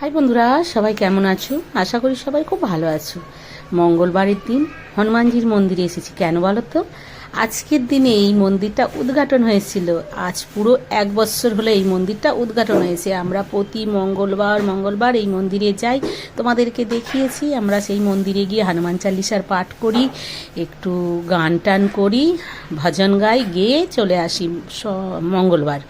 High বন্ধুরা, সবাই কেমন আছো? আশা করি সবাই খুব ভালো আছো। মঙ্গলবারের দিন হনুমানজির মন্দিরে এসেছি, কেন বলো তো? আজকের দিনে এই মন্দিরটা উদ্ঘাটন হয়েছিল। আজ পুরো এক বছর হলো এই মন্দিরটা উদ্ঘাটন হয়েছে। আমরা প্রতি মঙ্গলবার মঙ্গলবার এই মন্দিরে যাই। তোমাদেরকে দেখিয়েছি, আমরা সেই মন্দিরে গিয়ে হনুমান চালিসার পাঠ করি, একটু গান টান করি, ভজন গাই, গেয়ে চলে আসি মঙ্গলবার।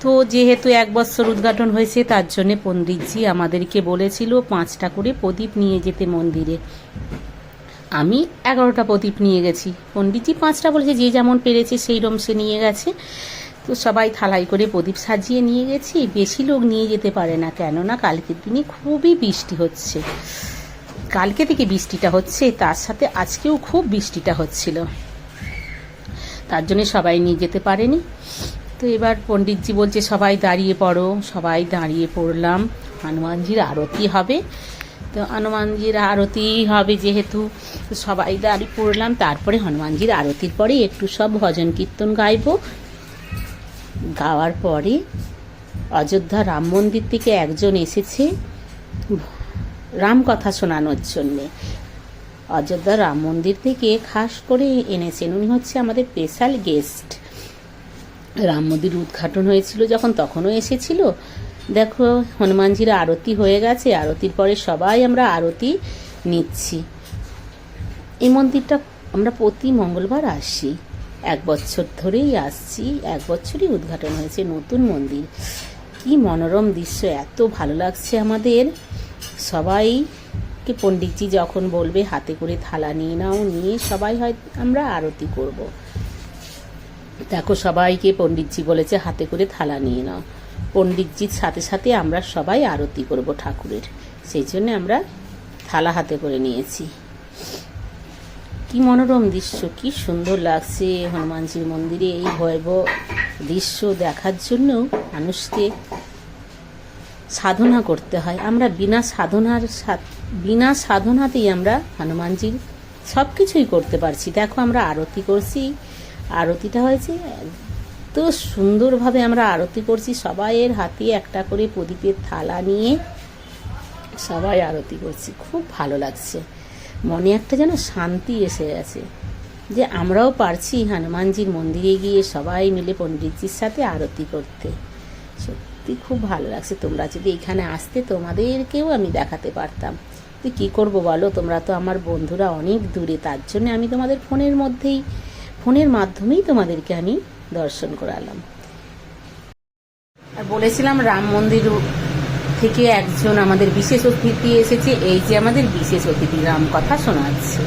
তো যেহেতু এক বছর উদ্ঘাটন হয়েছে, তার জন্য পণ্ডিতজি আমাদেরকে বলেছিল, পাঁচটা করে প্রদীপ নিয়ে যেতে মন্দিরে। আমি এগারোটা প্রদীপ নিয়ে গেছি। পণ্ডিতজি পাঁচটা বলেছে, যে যেমন পেরেছে সেই রকম সে নিয়ে গেছে। তো সবাই থালাই করে প্রদীপ সাজিয়ে নিয়ে গেছি। বেশি লোক নিয়ে যেতে পারে না, কেননা কালকের দিনে খুবই বৃষ্টি হচ্ছে। কালকে থেকে বৃষ্টিটা হচ্ছে, তার সাথে আজকেও খুব বৃষ্টিটা হচ্ছিল। তার জন্য সবাই নিয়ে যেতে পারেনি। তো এবার পণ্ডিতজি বলছে, সবাই দাঁড়িয়ে পড়ো, সবাই দাঁড়িয়ে পড়লাম। হনুমানজির আরতি হবে। তো হনুমানজির আরতি হবে যেহেতু সবাই দাঁড়িয়ে পড়লাম। তারপরে হনুমানজির আরতির পরে একটু সব ভজন কীর্তন গাইবো। গাওয়ার পরে অযোধ্যা রাম মন্দির থেকে একজন এসেছে। রাম কথা শোনানোর জন্যে। অযোধ্যা রাম মন্দির থেকে খাস করে এনেছেন। উনি হচ্ছে আমাদের স্পেশাল গেস্ট। রাম মন্দির উদ্ঘাটন হয়েছিল যখন তখনও এসেছিল। দেখো, হনুমানজির আরতি হয়ে গেছে। আরতির পরে সবাই আমরা আরতি নিচ্ছি। এই মন্দিরটা আমরা প্রতি মঙ্গলবার আসি। এক বছর ধরেই আসছি। এক বছরই উদ্ঘাটন হয়েছে নতুন মন্দির। কি মনোরম দৃশ্য, এত ভালো লাগছে আমাদের। সবাইকে পণ্ডিতজি যখন বলবে, হাতে করে থালা নিয়ে নাও, নিয়ে সবাই হয়, আমরা আরতি করব। দেখো, সবাইকে পণ্ডিতজি বলেছে, হাতে করে থালা নিয়ে নাও। পণ্ডিতজির সাথে সাথে আমরা সবাই আরতি করব ঠাকুরের। সেই জন্য আমরা থালা হাতে করে নিয়েছি। কি মনোরম দৃশ্য, কি সুন্দর লাগছে হনুমানজির মন্দিরে এই ভয়াবহ দৃশ্য দেখার জন্য মানুষকে সাধনা করতে হয়। আমরা বিনা সাধনার বিনা সাধনাতেই আমরা হনুমানজির সব কিছুই করতে পারছি। দেখো, আমরা আরতি করছি আরতিটা হয়েছে। এত সুন্দরভাবে আমরা আরতি করছি। সবাইয়ের হাতে একটা করে প্রদীপের থালা নিয়ে সবাই আরতি করছি। খুব ভালো লাগছে। মনে একটা যেন শান্তি এসে গেছে যে আমরাও পারছি হনুমানজির মন্দিরে গিয়ে সবাই মিলে পণ্ডিতজির সাথে আরতি করতে। সত্যি খুব ভালো লাগছে। তোমরা যদি এখানে আসতে তোমাদেরকেও আমি দেখাতে পারতাম। তুই কী করব বলো? তোমরা তো আমার বন্ধুরা অনেক দূরে। তার জন্য আমি তোমাদের ফোনের মধ্যেই ফোনের মাধ্যমেই তোমাদেরকে আমি দর্শন করালাম। আর বলেছিলাম রাম মন্দির থেকে একজন আমাদের বিশেষ অতিথি এসেছে, এই যে আমাদের বিশেষ অতিথি রাম কথা শোনাচ্ছে।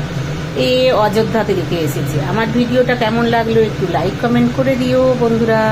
এ অযোধ্যা থেকে এসেছে। আমার ভিডিওটা কেমন লাগল একটু লাইক কমেন্ট করে দিও বন্ধুরা।